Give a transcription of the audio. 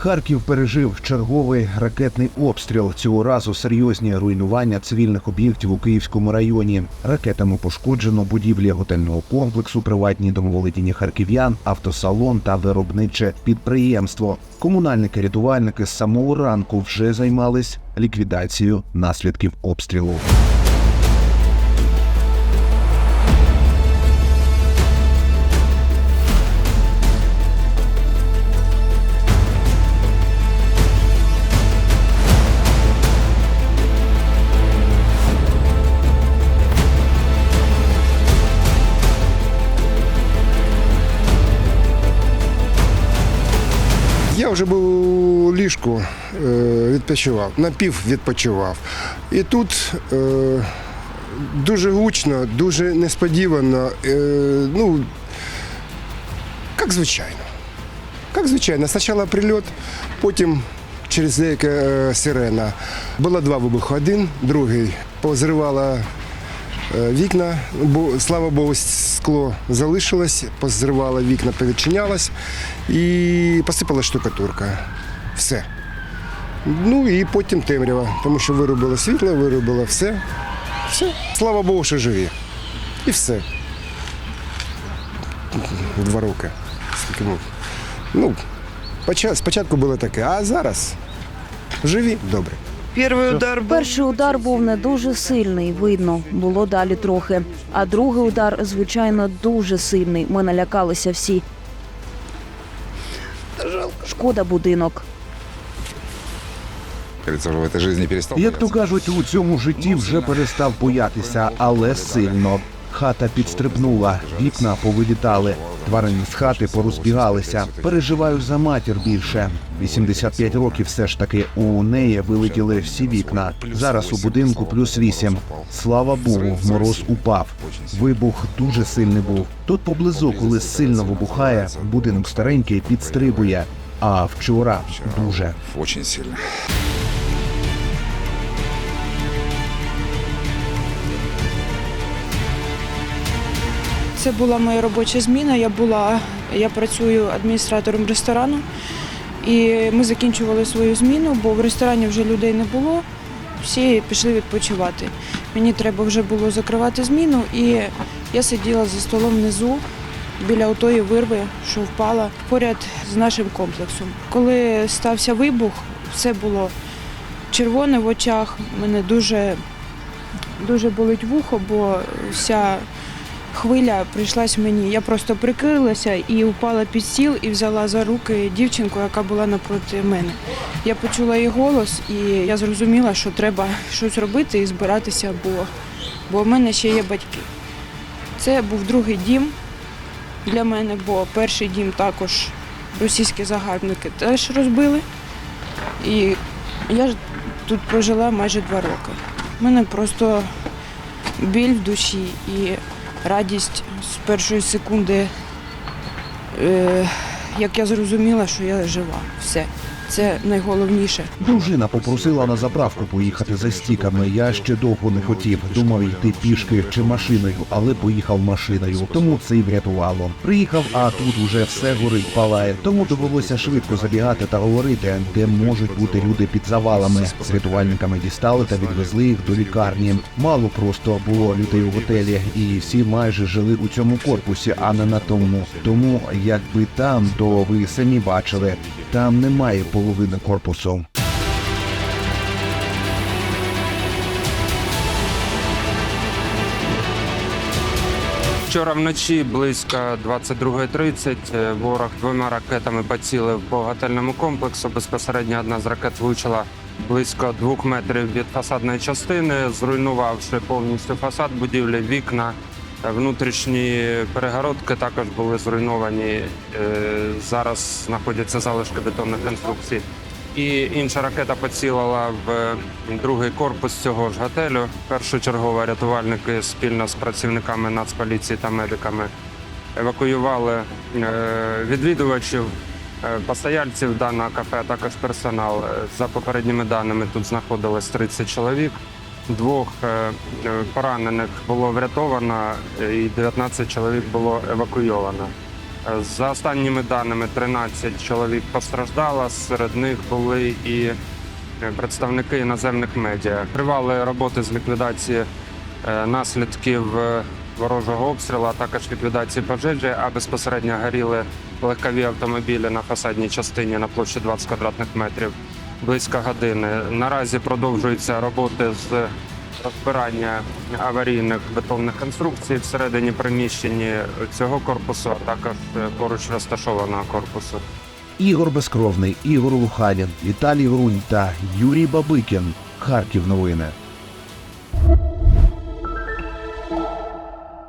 Харків пережив черговий ракетний обстріл. Цього разу серйозні руйнування цивільних об'єктів у Київському районі. Ракетами пошкоджено будівлі готельного комплексу, приватні домоволодіння харків'ян, автосалон та виробниче підприємство. Комунальники рятувальники з самого ранку вже займались ліквідацією наслідків обстрілу. Я вже був у ліжку, е, відпочивав, напів відпочивав. І тут е, дуже гучно, дуже несподівано. Е, ну, як звичайно. Як звичайно, спочатку прильот, потім через деяке сирена. Було два вибухи. Один, другий позривала вікна, бо слава Богу, скло залишилось, позривала вікна, повідчинялось і посипала штукатурка. Все. Ну і потім темрява, тому що вирубило світло, вирубило все. Все. Слава Богу, що живі. І все. Два роки. Ну, спочатку було таке, а зараз живі, добре. Перший удар був Перший удар був не дуже сильний, видно, було далі трохи. А другий удар, звичайно, дуже сильний. Ми налякалися всі. Шкода будинок. Як то кажуть, у цьому житті вже перестав боятися, але сильно. Хата підстрибнула, вікна повилітали, тварини з хати порозбігалися. Переживаю за матір більше. 85 років все ж таки у неї вилетіли всі вікна. Зараз у будинку плюс 8. Слава Богу, мороз упав. Вибух дуже сильний був. Тут поблизу, коли сильно вибухає, будинок старенький підстрибує. А вчора дуже. Очень сильно. Це була моя робоча зміна. Я була, я працюю адміністратором ресторану, і ми закінчували свою зміну, бо в ресторані вже людей не було. Всі пішли відпочивати. Мені треба вже було закривати зміну, і я сиділа за столом внизу біля отої вирви, що впала поряд з нашим комплексом. Коли стався вибух, все було червоне в очах. Мене дуже, дуже болить вухо, бо вся хвиля прийшлась мені. Я просто прикрилася і упала під стіл і взяла за руки дівчинку, яка була напроти мене. Я почула її голос, і я зрозуміла, що треба щось робити і збиратися, бо, бо в мене ще є батьки. Це був другий дім для мене, бо перший дім також російські загарбники теж розбили. І я ж тут прожила майже два роки. У мене просто біль в душі і радість з першої секунди, е, як я зрозуміла, що я жива. Все. Це найголовніше. Дружина попросила на заправку поїхати за стіками. Я ще довго не хотів. Думав йти пішки чи машиною, але поїхав машиною. Тому це й врятувало. Приїхав, а тут уже все горить, палає. Тому довелося швидко забігати та говорити, де можуть бути люди під завалами. З рятувальниками дістали та відвезли їх до лікарні. Мало просто було людей у готелі, і всі майже жили у цьому корпусі, а не на тому. Тому, якби там, то ви самі бачили, там немає половини корпусу. Вчора вночі близько 22.30 е, ворог двома ракетами поцілив по готельному комплексу. Безпосередньо одна з ракет влучила близько двох метрів від фасадної частини, зруйнувавши повністю фасад будівлі, вікна. Е, Внутрішні перегородки також були зруйновані. Е, Зараз знаходяться залишки бетонних конструкцій. І інша ракета поцілила в другий корпус цього ж готелю. Першочергово рятувальники спільно з працівниками Нацполіції та медиками евакуювали е, відвідувачів, е, постояльців даного кафе, а також персонал. Е, За попередніми даними тут знаходилось 30 чоловік. Двох е, е, поранених було врятовано, е, і 19 чоловік було евакуйовано. За останніми даними, 13 чоловік постраждало. Серед них були і представники іноземних медіа. Тривали роботи з ліквідації наслідків ворожого обстрілу, а також ліквідації пожежі, а безпосередньо горіли легкові автомобілі на фасадній частині на площі 20 квадратних метрів близько години. Наразі продовжуються роботи з розбирання аварійних бетонних конструкцій всередині приміщення цього корпусу, а також е, поруч розташованого корпусу. Ігор Безкровний, Ігор Луханін, Віталій Грунь та Юрій Бабикін. Харків новини.